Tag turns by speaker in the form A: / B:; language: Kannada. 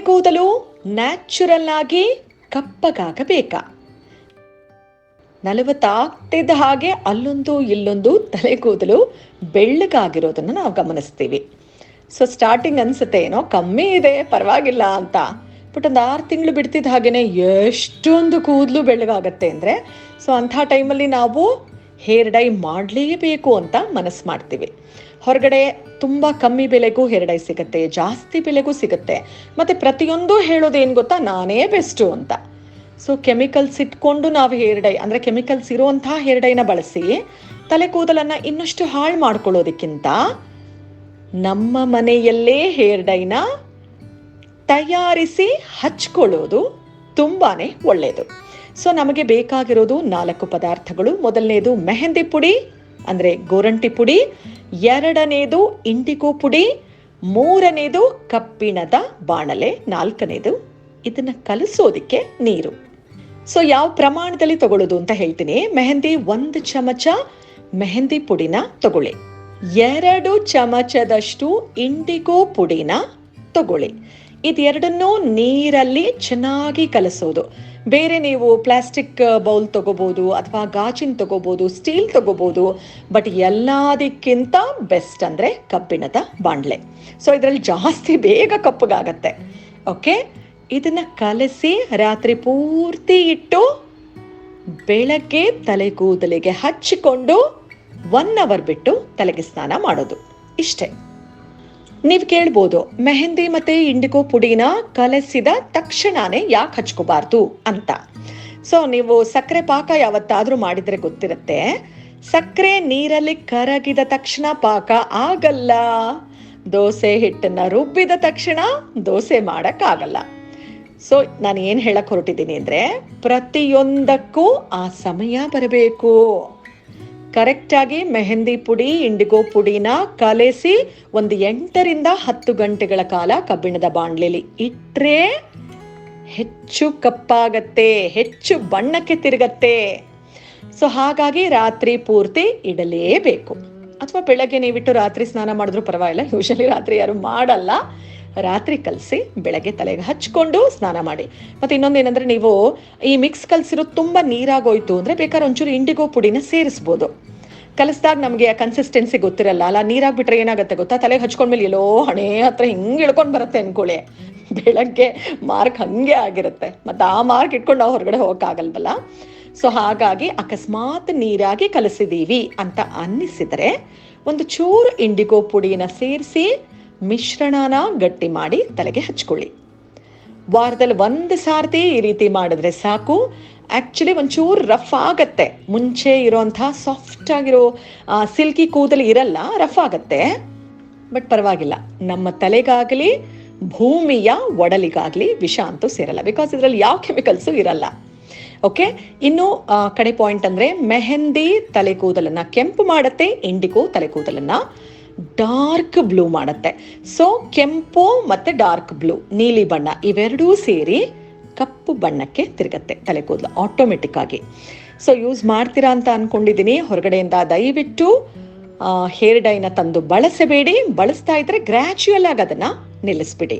A: ಕೂದಲು ನ್ಯಾಚುರಲ್ ಆಗಿ ಕಪ್ಪಗಾಗಬೇಕಾ? ನಲವತ್ತಾಗ್ತಿದ್ದ ಹಾಗೆ ಅಲ್ಲೊಂದು ಇಲ್ಲೊಂದು ತಲೆ ಕೂದಲು ಬೆಳ್ಳಗಾಗಿರೋದನ್ನ ನಾವು ಗಮನಿಸ್ತೀವಿ. ಸೊ ಸ್ಟಾರ್ಟಿಂಗ್ ಅನ್ಸುತ್ತೆ, ಏನೋ ಕಮ್ಮಿ ಇದೆ, ಪರವಾಗಿಲ್ಲ ಅಂತ. ಬಟ್ ಒಂದು ಆರು ತಿಂಗಳು ಬಿಡ್ತಿದ್ದ ಹಾಗೇನೆ ಎಷ್ಟೊಂದು ಕೂದಲು ಬೆಳ್ಳಗಾಗತ್ತೆ ಅಂದರೆ ಸೊ ಅಂಥ ಟೈಮಲ್ಲಿ ನಾವು ಹೇರ್ ಡೈ ಮಾಡಲೇಬೇಕು ಅಂತ ಮನಸ್ಸು ಮಾಡ್ತೀವಿ. ಹೊರಗಡೆ ತುಂಬ ಕಮ್ಮಿ ಬೆಲೆಗೂ ಹೇರ್ ಡೈ ಸಿಗುತ್ತೆ, ಜಾಸ್ತಿ ಬೆಲೆಗೂ ಸಿಗುತ್ತೆ. ಮತ್ತು ಪ್ರತಿಯೊಂದು ಏನು ಗೊತ್ತಾ? ನಾನೇ ಬೆಸ್ಟು ಅಂತ. ಸೊ ಕೆಮಿಕಲ್ಸ್ ಇಟ್ಕೊಂಡು ನಾವು ಹೇರ್ಡೈ ಅಂದರೆ ಕೆಮಿಕಲ್ಸ್ ಇರುವಂತಹ ಹೇರ್ಡೈನ ಬಳಸಿ, ತಲೆ ಕೂದಲನ್ನು ಇನ್ನಷ್ಟು ಹಾಳು ಮಾಡ್ಕೊಳ್ಳೋದಕ್ಕಿಂತ ನಮ್ಮ ಮನೆಯಲ್ಲೇ ಹೇರ್ಡೈನ ತಯಾರಿಸಿ ಹಚ್ಕೊಳ್ಳೋದು ತುಂಬಾನೇ ಒಳ್ಳೆಯದು ಸೊ ನಮಗೆ ಬೇಕಾಗಿರೋದು ನಾಲ್ಕು ಪದಾರ್ಥಗಳು. ಮೊದಲನೇದು ಮೆಹಂದಿ ಪುಡಿ ಅಂದರೆ ಗೋರಂಟಿ ಪುಡಿ, ಎರಡನೇದು ಇಂಡಿಗೋ ಪುಡಿ, ಮೂರನೇದು ಕಬ್ಬಿಣದ ಬಾಣಲೆ, ನಾಲ್ಕನೇದು ಇದನ್ನ ಕಲಿಸೋದಿಕ್ಕೆ ನೀರು. ಸೊ ಯಾವ ಪ್ರಮಾಣದಲ್ಲಿ ತಗೊಳ್ಳೋದು ಅಂತ ಹೇಳ್ತೀನಿ. ಮೆಹಂದಿ ಒಂದು ಚಮಚ, ಮೆಹಂದಿ ಪುಡಿನ ತಗೊಳ್ಳಿ. ಎರಡು ಚಮಚದಷ್ಟು ಇಂಡಿಗೋ ಪುಡಿನ ತಗೊಳ್ಳಿ. ಇದೆರಡನ್ನೂ ನೀರಲ್ಲಿ ಚೆನ್ನಾಗಿ ಕಲಸೋದು. ಬೇರೆ ನೀವು ಪ್ಲಾಸ್ಟಿಕ್ ಬೌಲ್ ತಗೋಬೋದು ಅಥವಾ ಗಾಜಿನ ತಗೋಬೋದು, ಸ್ಟೀಲ್ ತಗೋಬೋದು, ಬಟ್ ಎಲ್ಲದಕ್ಕಿಂತ ಬೆಸ್ಟ್ ಅಂದರೆ ಕಬ್ಬಿಣದ ಬಾಣಲೆ ಸೊ ಇದರಲ್ಲಿ ಜಾಸ್ತಿ ಬೇಗ ಕಪ್ಪಗಾಗತ್ತೆ. ಓಕೆ ಇದನ್ನ ಕಲಸಿ ರಾತ್ರಿ ಪೂರ್ತಿ ಇಟ್ಟು ಬೆಳಗ್ಗೆ ತಲೆ ಕೂದಲಿಗೆ ಹಚ್ಚಿಕೊಂಡು ಒನ್ ಅವರ್ ಬಿಟ್ಟು ತಲೆಗೆ ಸ್ನಾನ ಮಾಡೋದು. ಇಷ್ಟೇ. ನೀವು ಕೇಳ್ಬೋದು, ಮೆಹಂದಿ ಮತ್ತೆ ಇಂಡಿಗೋ ಪುಡಿನ ಕಲಸಿದ ತಕ್ಷಣನೇ ಯಾಕೆ ಹಚ್ಕೋಬಾರ್ದು ಅಂತ. ಸೊ ನೀವು ಸಕ್ಕರೆ ಪಾಕ ಯಾವತ್ತಾದ್ರೂ ಮಾಡಿದ್ರೆ ಗೊತ್ತಿರುತ್ತೆ. ಸಕ್ಕರೆ ನೀರಲ್ಲಿ ಕರಗಿದ ತಕ್ಷಣ ಪಾಕ ಆಗಲ್ಲ. ದೋಸೆ ಹಿಟ್ಟನ್ನ ರುಬ್ಬಿದ ತಕ್ಷಣ ದೋಸೆ ಮಾಡಕ್ಕಾಗಲ್ಲ. ಸೊ ನಾನು ಏನು ಹೇಳಕ್ ಹೊರಟಿದ್ದೀನಿ ಅಂದ್ರೆ ಪ್ರತಿಯೊಂದಕ್ಕೂ ಆ ಸಮಯ ಬರಬೇಕು. ಕರೆಕ್ಟಾಗಿ ಮೆಹಂದಿ ಪುಡಿ, ಇಂಡಿಗೋ ಪುಡಿನ ಕಲೆಸಿ ಒಂದು ಎಂಟರಿಂದ ಹತ್ತು ಗಂಟೆಗಳ ಕಾಲ ಕಬ್ಬಿಣದ ಬಾಂಡ್ಲಿಲಿ ಇಟ್ಟರೆ ಹೆಚ್ಚು ಕಪ್ಪಾಗತ್ತೆ, ಹೆಚ್ಚು ಬಣ್ಣಕ್ಕೆ ತಿರುಗತ್ತೆ. ಸೊ ಹಾಗಾಗಿ ರಾತ್ರಿ ಪೂರ್ತಿ ಇಡಲೇಬೇಕು. ಅಥವಾ ಬೆಳಗ್ಗೆ ನೀವಿಟ್ಟು ರಾತ್ರಿ ಸ್ನಾನ ಮಾಡಿದ್ರು ಪರವಾಗಿಲ್ಲ. ಯೂಶಲಿ ರಾತ್ರಿ ಯಾರು ಮಾಡಲ್ಲ. ರಾತ್ರಿ ಕಲಸಿ ಬೆಳಗ್ಗೆ ತಲೆಗೆ ಹಚ್ಕೊಂಡು ಸ್ನಾನ ಮಾಡಿ. ಮತ್ತೆ ಇನ್ನೊಂದೇನಂದ್ರೆ ನೀವು ಈ ಮಿಕ್ಸ್ ಕಲಸಿರೋ ತುಂಬಾ ನೀರಾಗೋಯ್ತು ಅಂದ್ರೆ ಬೇಕಾದ್ರೆ ಒಂಚೂರು ಇಂಡಿಗೋ ಪುಡಿನ ಸೇರಿಸ್ಬೋದು. ಕಲಿಸಿದಾಗ ನಮಗೆ ಆ ಕನ್ಸಿಸ್ಟೆನ್ಸಿ ಗೊತ್ತಿರಲ್ಲ. ಅಲ್ಲ, ನೀರಾಗ್ಬಿಟ್ರೆ ಏನಾಗುತ್ತೆ ಗೊತ್ತಾ? ತಲೆಗೆ ಹಚ್ಕೊಂಡ್ಮೇಲೆ ಎಲ್ಲೋ ಹಣೆ ಹತ್ರ ಹಿಂಗೆ ಇಳ್ಕೊಂಡು ಬರುತ್ತೆ ಅನ್ಕೊಳ್ಳಿ ಬೆಳಗ್ಗೆ ಮಾರ್ಕ್ ಹಂಗೆ ಆಗಿರುತ್ತೆ. ಮತ್ತೆ ಆ ಮಾರ್ಕ್ ಇಟ್ಕೊಂಡು ನಾವು ಹೊರಗಡೆ ಹೋಗಕ್ಕಾಗಲ್ವಲ್ಲ? ಸೊ ಹಾಗಾಗಿ ಅಕಸ್ಮಾತ್ ನೀರಾಗಿ ಕಲಸಿದೀವಿ ಅಂತ ಅನ್ನಿಸಿದರೆ ಒಂದು ಚೂರು ಇಂಡಿಗೋ ಪುಡಿನ ಸೇರಿಸಿ ಮಿಶ್ರಣನ ಗಟ್ಟಿ ಮಾಡಿ ತಲೆಗೆ ಹಚ್ಕೊಳ್ಳಿ. ವಾರದಲ್ಲಿ ಒಂದು ಸಾರ್ತಿ ಈ ರೀತಿ ಮಾಡಿದ್ರೆ ಸಾಕು. ಆ್ಯಕ್ಚುಲಿ ಒಂಚೂರು ರಫ್ ಆಗತ್ತೆ. ಮುಂಚೆ ಇರೋಂತಹ ಸಾಫ್ಟ್ ಆಗಿರೋ ಸಿಲ್ಕಿ ಕೂದಲು ಇರಲ್ಲ ರಫ್ ಆಗತ್ತೆ. ಬಟ್ ಪರವಾಗಿಲ್ಲ. ನಮ್ಮ ತಲೆಗಾಗಲಿ, ಭೂಮಿಯ ಒಡಲಿಗಾಗಲಿ ವಿಷ ಅಂತೂ ಸೇರಲ್ಲ. ಬಿಕಾಸ್ ಇದರಲ್ಲಿ ಯಾವ ಕೆಮಿಕಲ್ಸು ಇರಲ್ಲ. ಓಕೆ ಇನ್ನು ಕಡೆ ಪಾಯಿಂಟ್ ಅಂದ್ರೆ, ಮೆಹಂದಿ ತಲೆ ಕೂದಲನ್ನ ಕೆಂಪು ಮಾಡುತ್ತೆ, ಇಂಡಿಗೋ ತಲೆ ಕೂದಲನ್ನ ಡಾರ್ಕ್ ಬ್ಲೂ ಮಾಡುತ್ತೆ. ಸೊ ಕೆಂಪು ಮತ್ತೆ ಡಾರ್ಕ್ ಬ್ಲೂ, ನೀಲಿ ಬಣ್ಣ ಇವೆರಡೂ ಸೇರಿ ಕಪ್ಪು ಬಣ್ಣಕ್ಕೆ ತಿರುಗತ್ತೆ ತಲೆ ಕೂದಲು ಆಟೋಮೆಟಿಕ್ ಆಗಿ. ಸೊ ಯೂಸ್ ಮಾಡ್ತೀರಾ ಅಂತ ಅನ್ಕೊಂಡಿದ್ದೀನಿ ಹೊರಗಡೆಯಿಂದ ದಯವಿಟ್ಟು ಹೇರ್ ಡೈನ ತಂದು ಬಳಸಬೇಡಿ. ಬಳಸ್ತಾ ಇದ್ರೆ ಗ್ರ್ಯಾಚುಯಲ್ ಆಗಿ ಅದನ್ನ ನಿಲ್ಲಿಸ್ಬಿಡಿ.